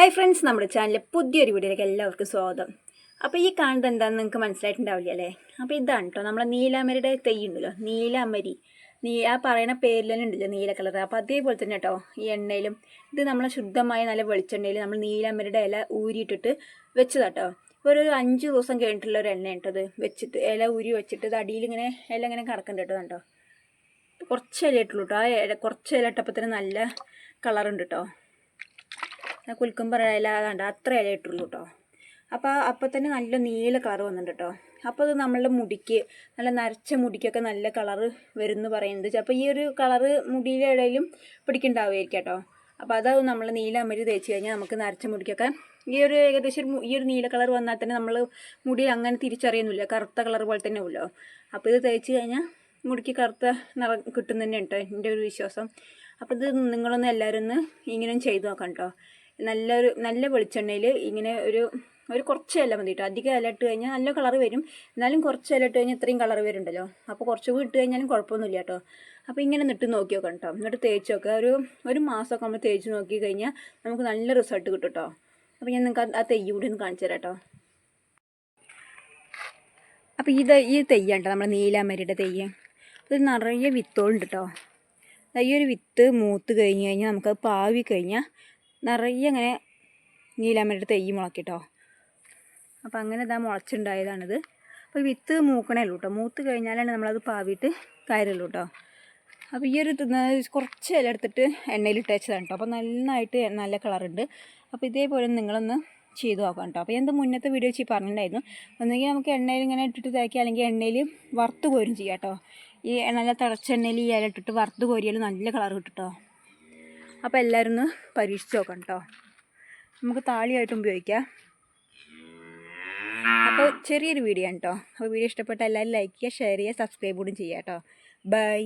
Hi friends നമ്മുടെ ചാനലിലെ പുതിയൊരു വീഡിയോയിലേക്ക് എല്ലാവർക്കും സ്വാഗതം. അപ്പോൾ ഈ കാണുന്നത് എന്താണെന്ന് നിങ്ങൾക്ക് മനസ്സിലായിട്ടുണ്ടാവില്ല അല്ലേ? അപ്പോൾ ഇതാണ് കേട്ടോ നമ്മളെ നീലാമരിയുടെ തൈ ഉണ്ടല്ലോ നീലാമരി. നീ ആ പറയുന്ന പേരിൽ തന്നെ ഉണ്ടല്ലോ നീല കളർ അപ്പോൾ അതേപോലെ തന്നെ കേട്ടോ ഈ എണ്ണയിലും ഇത് നമ്മളെ ശുദ്ധമായ നല്ല വെളിച്ചെണ്ണയിൽ നമ്മൾ നീലാമരിയുടെ ഇല ഊരിയിട്ടിട്ട് വെച്ചതാട്ടോ ഒരു അഞ്ച് ദിവസം കഴിഞ്ഞിട്ടുള്ള ഒരു എണ്ണ കേട്ടത് വെച്ചിട്ട് ഇല ഊരി വെച്ചിട്ട് ഇത് അടിയിൽ ഇങ്ങനെ ഇല ഇങ്ങനെ കിടക്കുന്നുണ്ട് കേട്ടോ കണ്ടോ കുറച്ച് ഇല ഇട്ടുള്ളൂ കേട്ടോ ആ ഇല കുറച്ച് ഇല ഇട്ടപ്പോൾ തന്നെ നല്ല കളറുണ്ട് കേട്ടോ ഞാൻ കുൽക്കുമ്പോൾ ഇല കണ്ട അത്ര ഇല ഇട്ടുള്ളൂ കേട്ടോ അപ്പോൾ അപ്പോൾ തന്നെ നല്ല നീല കളർ വന്നിട്ടുണ്ട് കേട്ടോ അപ്പോൾ അത് നമ്മളുടെ മുടിക്ക് നല്ല നരച്ച മുടിക്കൊക്കെ നല്ല കളറ് വരും എന്ന് പറയുന്നത് അപ്പോൾ ഈ ഒരു കളറ് മുടിയിലെ ഇടയിലും പിടിക്കുന്നുണ്ടാവുമായിരിക്കും കേട്ടോ അപ്പോൾ അത് നമ്മൾ നീല അമരി തേച്ച് കഴിഞ്ഞാൽ നമുക്ക് നരച്ച മുടിക്കൊക്കെ ഈ ഒരു ഏകദേശം ഈ ഒരു നീല കളർ വന്നാൽ തന്നെ നമ്മൾ മുടി അങ്ങനെ തിരിച്ചറിയുന്നില്ല. കറുത്ത കളർ പോലെ തന്നെ ഉള്ളൂ. അപ്പോൾ ഇത് തേച്ച് കഴിഞ്ഞാൽ മുടിക്ക് കറുത്ത നിറ കിട്ടുന്നതന്നെ തന്നെ കേട്ടോ എന്റെ ഒരു വിശ്വാസം. അപ്പോൾ ഇത് നിങ്ങളൊന്ന് എല്ലാവരും ഒന്ന് ഇങ്ങനെ ചെയ്ത് നോക്കാം കേട്ടോ നല്ലൊരു നല്ല വെളിച്ചെണ്ണയിൽ ഇങ്ങനെ ഒരു ഒരു കുറച്ച് ഇല മതി കേട്ടോ അധികം ഇല ഇട്ട് കഴിഞ്ഞാൽ നല്ല കളർ വരും. എന്നാലും കുറച്ച് ഇല ഇട്ട് കഴിഞ്ഞാൽ ഇത്രയും കളർ വരുന്നുണ്ടല്ലോ അപ്പോൾ കുറച്ച് കൂടി ഇട്ട് കഴിഞ്ഞാലും കുഴപ്പമൊന്നുമില്ല കേട്ടോ അപ്പോൾ ഇങ്ങനെ നിട്ട് നോക്കി നോക്കാം കേട്ടോ എന്നിട്ട് തേച്ച് നോക്കുക ഒരു ഒരു മാസമൊക്കെ നമ്മൾ തേച്ച് നോക്കി കഴിഞ്ഞാൽ നമുക്ക് നല്ല റിസൾട്ട് കിട്ടും കേട്ടോ അപ്പോൾ ഞാൻ നിങ്ങൾക്ക് ആ തെയ്യ് കൂടി ഒന്ന് കാണിച്ചു തരാം കേട്ടോ അപ്പോൾ ഇത് ഈ തെയ്യാണ് കേട്ടോ നമ്മുടെ നീലാമരിയുടെ തെയ്യ്. ഇത് നിറയെ വിത്തോളുണ്ട് കേട്ടോ ഈ ഒരു വിത്ത് മൂത്ത് കഴിഞ്ഞ് കഴിഞ്ഞാൽ നമുക്കത് പാവി കഴിഞ്ഞാൽ നിറയെ അങ്ങനെ നീലാമരിയുടെ തെയ്യ് മുളക്കിട്ടോ. അപ്പോൾ അങ്ങനെ ഇതാ മുളച്ചുണ്ടായതാണിത്. അപ്പോൾ വിത്ത് മൂക്കണേ ഉള്ളൂ കേട്ടോ മൂത്ത് കഴിഞ്ഞാലാണ് നമ്മളത് പാവിയിട്ട് കയറുള്ളൂ കേട്ടോ അപ്പോൾ ഈ ഒരു കുറച്ച് ഇല എടുത്തിട്ട് എണ്ണയിൽ ഇട്ടേച്ചതാണ് കേട്ടോ അപ്പോൾ നന്നായിട്ട് നല്ല കളറുണ്ട് അപ്പോൾ ഇതേപോലെ നിങ്ങളൊന്ന് ചെയ്ത് നോക്കാം കേട്ടോ അപ്പോൾ എന്താ മുന്നത്തെ വീഡിയോ ചെയ്ത് പറഞ്ഞിട്ടുണ്ടായിരുന്നു. ഒന്നെങ്കിൽ നമുക്ക് എണ്ണയിൽ ഇങ്ങനെ ഇട്ടിട്ട് തേക്കുക അല്ലെങ്കിൽ എണ്ണയിൽ വറുത്ത് കോരും ചെയ്യാം കേട്ടോ ഈ നല്ല തിളച്ച എണ്ണയിൽ ഈ ഇല ഇട്ടിട്ട് വറുത്ത് കോരിയാൽ നല്ല കളർ കിട്ടും കേട്ടോ അപ്പോൾ എല്ലാവരും ഒന്ന് പരീക്ഷിച്ച് നോക്കാം കേട്ടോ നമുക്ക് താളിയായിട്ടും ഉപയോഗിക്കാം. അപ്പോൾ ചെറിയൊരു വീഡിയോ ആണ് കേട്ടോ അപ്പോൾ വീഡിയോ ഇഷ്ടപ്പെട്ട എല്ലാവരും ലൈക്ക് ചെയ്യുക ഷെയർ ചെയ്യുക സബ്സ്ക്രൈബ് കൂടി ചെയ്യുക കേട്ടോ ബൈ